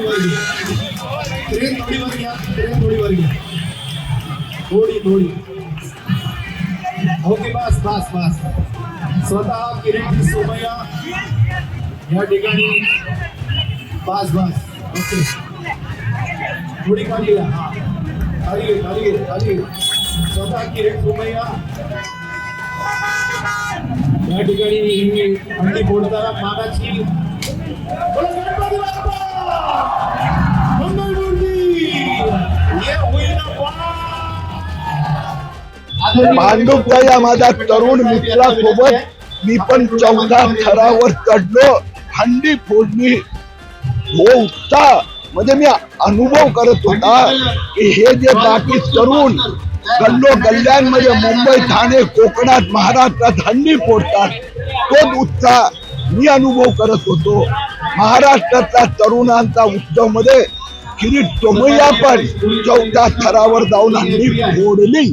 Train थोडीवर घ्या train थोडीवर घ्या थोडी थोडी ओके बस बस बस स्वतः किरण सोमय्या या ठिकाणी बस बस ओके थोडी खाली घ्या हा खाली घे खाली घे खाली घे स्वतः किरण सोमय्या भांडुपचा या माझ्या तरुण मित्रासोबत मी पण चौदा थरावर चढलो. हंडी फोडली. हो उत्साह म्हणजे मी अनुभव करत होता की हे जे बाकी तरुण गल्लो गल्ल्यांमध्ये मुंबई ठाणे कोकणात महाराष्ट्रात हंडी फोडतात तोच उत्साह मी अनुभव करत होतो. महाराष्ट्रातल्या तरुणांचा उत्सवमध्ये किरीट सोमय्या पण चौदा थरावर जाऊन हंडी फोडली.